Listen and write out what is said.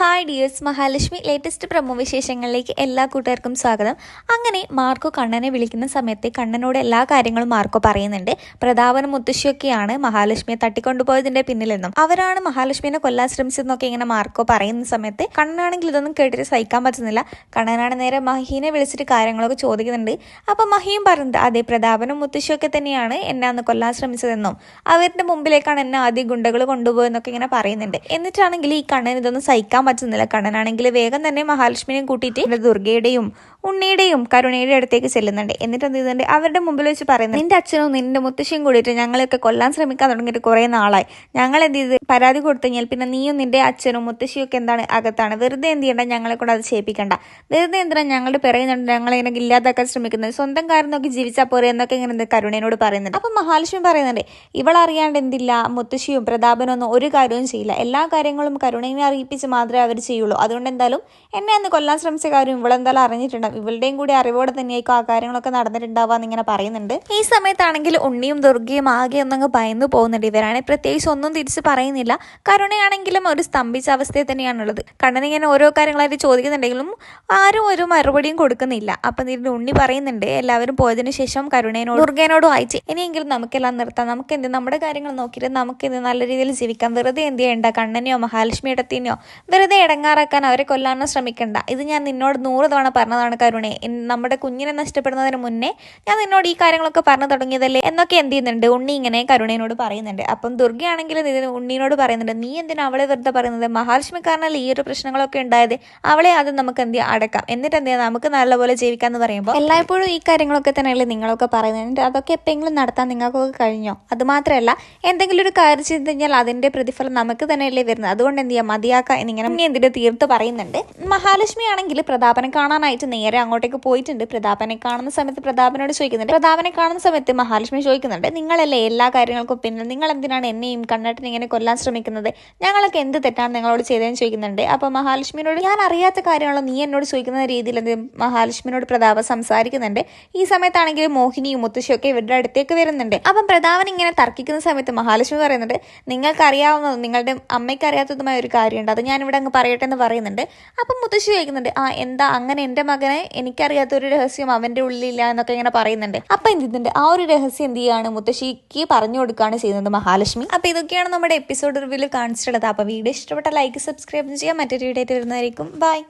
Hi dears Mahalakshmi latest promo വിശേഷങ്ങളിലേക്ക് എല്ലാ കൂട്ടുകാർക്കും സ്വാഗതം. അങ്ങനെ മാർക്കോ കണ്ണനെ വിളിക്കുന്ന സമയത്ത് കണ്ണനോട് എല്ലാ കാര്യങ്ങളും മാർക്കോ പറയുന്നുണ്ട്. പ്രതാപനും മുത്തശ്ശിയൊക്കെയാണ് മഹാലക്ഷ്മിയെ തട്ടിക്കൊണ്ടുപോയതിന്റെ പിന്നിലെന്നും. അവരാണ് മഹാലക്ഷ്മിനെ കൊല്ലാൻ ശ്രമിച്ചതെന്നൊക്കെ ഇങ്ങനെ മാർക്കോ പറയുന്ന സമയത്ത് കണ്ണനാണെങ്കിൽ ഇതൊന്നും കേട്ടിട്ട് സഹിക്കാൻ പറ്റുന്നില്ല. കണ്ണനാണ് നേരെ മഹീനെ വിളിച്ചിട്ട് കാര്യങ്ങളൊക്കെ ചോദിക്കുന്നുണ്ട്. അപ്പം മഹിയും പറഞ്ഞത് അതെ പ്രതാപനും മുത്തശ്ശിയൊക്കെ തന്നെയാണ് എന്നെ അന്ന് കൊല്ലാൻ ശ്രമിച്ചതെന്നും അവരുടെ മുമ്പിലേക്കാണ് എന്നെ ആദ്യം ഗുണ്ടകൾ കൊണ്ടുപോയെന്നൊക്കെ ഇങ്ങനെ പറയുന്നുണ്ട്. എന്നിട്ടാണെങ്കിൽ ഈ കണ്ണൻ ഇതൊന്നും സഹിക്കാൻ പറ്റുന്നില്ല. കണ്ണനാണെങ്കിൽ വേഗം തന്നെ മഹാലക്ഷ്മിനെയും കൂട്ടിയിട്ട് ദുർഗയുടെയും ഉണ്ണിയുടെയും കരുണയുടെ അടുത്തേക്ക് ചെല്ലുന്നുണ്ട്. എന്നിട്ട് എന്ത് ചെയ്യുന്നുണ്ട്? അവരുടെ മുമ്പിൽ വെച്ച് പറയുന്നത് നിന്റെ അച്ഛനും നിന്റെ മുത്തശ്ശിയും കൂടിയിട്ട് ഞങ്ങളെയൊക്കെ കൊല്ലാൻ ശ്രമിക്കാൻ തുടങ്ങിയിട്ട് കുറേ നാളായി. ഞങ്ങൾ എന്ത് ചെയ്ത് പരാതി കൊടുത്തു കഴിഞ്ഞാൽ പിന്നെ നീയും നിന്റെ അച്ഛനും മുത്തശ്ശിയും ഒക്കെ എന്താണ് അകത്താണ്? വെറുതെ എന്ത് ചെയ്യണ്ട? ഞങ്ങളെ കൊണ്ട് അത് ചെയ്യിപ്പിക്കണ്ട. വെറുതെ എന്തിനാ ഞങ്ങളുടെ പിറകുന്നുണ്ട് ഞങ്ങളെ ഇങ്ങനെ ഇല്ലാതാക്കാൻ ശ്രമിക്കുന്നത്? സ്വന്തം കാര്യം നോക്കി ജീവിച്ചാൽ പോരെ എന്നൊക്കെ ഇങ്ങനെ കരുണേനോട് പറയുന്നുണ്ട്. അപ്പം മഹാലക്ഷ്മി പറയുന്നുണ്ട് ഇവളറിയാണ്ട് എന്തില്ല? മുത്തശ്ശിയും പ്രതാപനും ഒന്നും ഒരു കാര്യവും ചെയ്യില്ല. എല്ലാ കാര്യങ്ങളും കരുണയെ അറിയിപ്പിച്ച് മാത്രമേ അവർ ചെയ്യുള്ളൂ. അതുകൊണ്ട് എന്തായാലും എന്നെ അന്ന് കൊല്ലാൻ ശ്രമിച്ച കാര്യം ഇവളെന്തായാലും അറിഞ്ഞിട്ടുണ്ടാവും. ഇവളുടെയും കൂടി അറിവോടെ തന്നെയായിരിക്കും ആ കാര്യങ്ങളൊക്കെ നടന്നിട്ടുണ്ടാവാന്ന് ഇങ്ങനെ പറയുന്നുണ്ട്. ഈ സമയത്താണെങ്കിൽ ഉണ്ണിയും ദുർഗയും ആകെ ഒന്നങ്ങ് ഭയന്നു പോകുന്നുണ്ട് ഇവരാണെങ്കിൽ പ്രത്യേകിച്ച് ഒന്നും തിരിച്ച് പറയുന്നില്ല. കരുണയാണെങ്കിലും ഒരു സ്തംഭിച്ച അവസ്ഥയിൽ തന്നെയാണുള്ളത്. കണ്ണൻ ഇങ്ങനെ ഓരോ കാര്യങ്ങളായിട്ട് ചോദിക്കുന്നുണ്ടെങ്കിലും ആരും ഒരു മറുപടിയും കൊടുക്കുന്നില്ല. അപ്പം ഇതിന്റെ ഉണ്ണി പറയുന്നുണ്ട് എല്ലാവരും പോയതിന് ശേഷം കരുണേനോട് ദുർഗേനോടും അയച്ച് ഇനിയെങ്കിലും നമുക്കെല്ലാം നിർത്താം. നമുക്ക് എന്ത് നമ്മുടെ കാര്യങ്ങൾ നോക്കിയിട്ട് നമുക്ക് എന്ത് നല്ല രീതിയിൽ ജീവിക്കാം. വെറുതെ എന്ത് ചെയ്യണ്ട? കണ്ണനെയോ മഹാലക്ഷ്മിയുടെ വെറുതെ ഇടങ്ങാറാക്കാൻ അവരെ കൊല്ലാനോ ശ്രമിക്കണ്ട. ഇത് ഞാൻ നിന്നോട് നൂറ് തവണ പറഞ്ഞതാണ് കരുണെ. നമ്മുടെ കുഞ്ഞിനെ നഷ്ടപ്പെടുന്നതിന് മുന്നേ ഞാൻ നിന്നോട് ഈ കാര്യങ്ങളൊക്കെ പറഞ്ഞു തുടങ്ങിയതല്ലേ? എന്നൊക്കെ എന്ത് ചെയ്യുന്നുണ്ട്. ഉണ്ണി ഇങ്ങനെ കരുണേനോട് പറയുന്നുണ്ട്. അപ്പം ദുർഗയാണെങ്കിലും ഇതിന് ഉണ്ണിയോട് പറയുന്നുണ്ട് നീ എന്തിനാ അവളെ വെറുതെ പറയുന്നത്? മഹാലക്ഷ്മി കാരണമല്ല ഈ ഒരു പ്രശ്നങ്ങളൊക്കെ ഉണ്ടായത്? അവളെ അത് നമുക്ക് എന്ത് അടക്കാം. എന്നിട്ട് എന്ത് നമുക്ക് നല്ലപോലെ ജീവിക്കാന്ന് പറയുമ്പോൾ എല്ലായ്പ്പോഴും ഈ കാര്യങ്ങളൊക്കെ തന്നെയല്ലേ നിങ്ങളൊക്കെ പറയുന്നത്? അതൊക്കെ എപ്പോഴെങ്കിലും നടത്താൻ നിങ്ങൾക്കൊക്കെ കഴിഞ്ഞോ? അത് മാത്രമല്ല എന്തെങ്കിലും ഒരു കാര്യം ചെയ്ത് കഴിഞ്ഞാൽ അതിന്റെ പ്രതിഫലം നമുക്ക് തന്നെയല്ലേ വരുന്നത്. അതുകൊണ്ട് എന്ത് ചെയ്യാം മതിയാക്കാം എന്നിങ്ങനെ നീ എന്തിന്റെ തീർത്ത് പറയുന്നുണ്ട്. മഹാലക്ഷ്മി ആണെങ്കിൽ പ്രതാപനെ കാണാനായിട്ട് നേരെ അങ്ങോട്ടേക്ക് പോയിട്ടുണ്ട്. പ്രതാപനെ കാണുന്ന സമയത്ത് പ്രതാപനോട് ചോദിക്കുന്നുണ്ട്. പ്രതാപനെ കാണുന്ന സമയത്ത് മഹാലക്ഷ്മി ചോദിക്കുന്നുണ്ട് നിങ്ങളല്ലേ എല്ലാ കാര്യങ്ങൾക്കും പിന്നെ നിങ്ങൾ എന്തിനാണ് എന്നെയും കണ്ണേട്ടനെ ഇങ്ങനെ കൊല്ലാൻ ശ്രമിക്കുന്നത്? ഞങ്ങൾക്ക് എന്ത് തെറ്റാണ് നിങ്ങളോട് ചെയ്തതെന്ന് ചോദിക്കുന്നുണ്ട്. അപ്പൊ മഹാലക്ഷ്മിനോട് ഞാൻ അറിയാത്ത കാര്യങ്ങളോ നീ എന്നോട് ചോദിക്കുന്ന രീതിയിൽ എന്ത്? മഹാലക്ഷ്മിനോട് പ്രതാപ സംസാരിക്കുന്നുണ്ട് ഈ സമയത്താണെങ്കിൽ മോഹിനിയും മുത്തശ്ശിയും ഒക്കെ ഇവരുടെ അടുത്തേക്ക് വരുന്നുണ്ട്. അപ്പം പ്രതാപൻ ഇങ്ങനെ തർക്കിക്കുന്ന സമയത്ത് മഹാലക്ഷ്മി പറയുന്നുണ്ട് നിങ്ങൾക്ക് അറിയാവുന്നതും നിങ്ങളുടെ അമ്മയ്ക്ക് അറിയാത്തതുമായ ഒരു കാര്യമുണ്ട്. അത് ഞാൻ ഇവിടെ അങ്ങ് പറയട്ടെ എന്ന് പറയുന്നുണ്ട്. അപ്പം മുത്തശ്ശി ചോദിക്കുന്നുണ്ട് ആ എന്താ അങ്ങനെ എന്റെ മകനെ എനിക്കറിയാത്ത ഒരു രഹസ്യം അവന്റെ ഉള്ളിലില്ല എന്നൊക്കെ ഇങ്ങനെ പറയുന്നുണ്ട്. അപ്പം എന്ത് ചെയ്യുന്നുണ്ട്? ആ ഒരു രഹസ്യം എന്ത് ചെയ്യാണ്? മുത്തശ്ശിക്ക് പറഞ്ഞു കൊടുക്കുകയാണ് ചെയ്യുന്നത് മഹാലക്ഷ്മി. അപ്പം ഇതൊക്കെയാണ് നമ്മുടെ എപ്പിസോഡ് റിവ്യൂവിൽ കാണിച്ചിട്ടുള്ളത്. അപ്പോൾ വീഡിയോ ഇഷ്ടപ്പെട്ട ലൈക്ക് സബ്സ്ക്രൈബ് ചെയ്യാം. മറ്റൊരു വീഡിയോ ആയിട്ട് വരുന്നതായിരിക്കും. ബൈ.